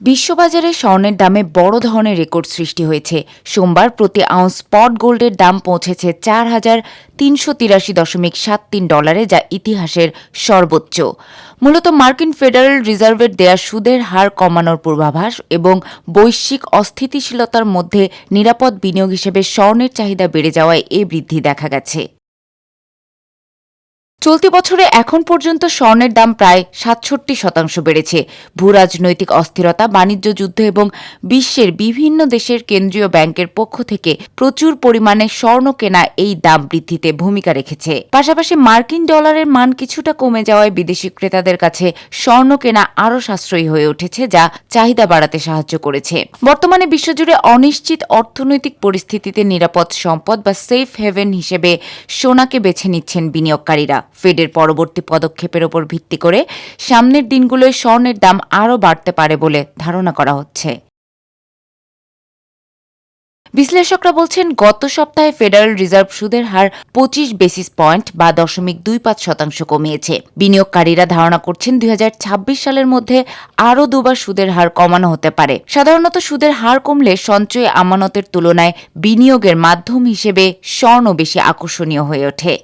বিশ্ববাজারে স্বর্ণের দামে বড় ধরনের রেকর্ড সৃষ্টি হয়েছে। সোমবার প্রতি আউন্স স্পট গোল্ডের দাম পৌঁছেছে চার হাজার তিনশো তিরাশি দশমিক সাত তিন ডলারে, যা ইতিহাসের সর্বোচ্চ। মূলত মার্কিন ফেডারেল রিজার্ভের দেয়া সুদের হার কমানোর পূর্বাভাস এবং বৈশ্বিক অস্থিতিশীলতার মধ্যে নিরাপদ বিনিয়োগ হিসেবে স্বর্ণের চাহিদা বেড়ে যাওয়ায় এ বৃদ্ধি দেখা গেছে। চলতি বছরে এখন পর্যন্ত স্বর্ণের দাম প্রায় সাতষট্টি শতাংশ বেড়েছে। ভূরাজনৈতিক অস্থিরতা, বাণিজ্য যুদ্ধ এবং বিশ্বের বিভিন্ন দেশের কেন্দ্রীয় ব্যাংকের পক্ষ থেকে প্রচুর পরিমাণে স্বর্ণ কেনা এই দাম বৃদ্ধিতে ভূমিকা রেখেছে। পাশাপাশি মার্কিন ডলারের মান কিছুটা কমে যাওয়ায় বিদেশি ক্রেতাদের কাছে স্বর্ণ কেনা আরও সাশ্রয়ী হয়ে উঠেছে, যা চাহিদা বাড়াতে সাহায্য করেছে। বর্তমানে বিশ্বজুড়ে অনিশ্চিত অর্থনৈতিক পরিস্থিতিতে নিরাপদ সম্পদ বা সেফ হেভেন হিসেবে সোনাকে বেছে নিচ্ছেন বিনিয়োগকারীরা। ফেডের পরবর্তী পদক্ষেপের ওপর ভিত্তি করে সামনের দিনগুলোয় স্বর্ণের দাম আরও বাড়তে পারে বলে ধারণা করা হচ্ছে। বিশ্লেষকরা বলছেন, গত সপ্তাহে ফেডারেল রিজার্ভ সুদের হার পঁচিশ বেসিস পয়েন্ট বা দশমিক দুই পাঁচ শতাংশ কমিয়েছে। বিনিয়োগকারীরা ধারণা করছেন, দুই হাজার ছাব্বিশ সালের মধ্যে আরও দুবার সুদের হার কমানো হতে পারে। সাধারণত সুদের হার কমলে সঞ্চয় আমানতের তুলনায় বিনিয়োগের মাধ্যম হিসেবে স্বর্ণ বেশি আকর্ষণীয় হয়ে ওঠে।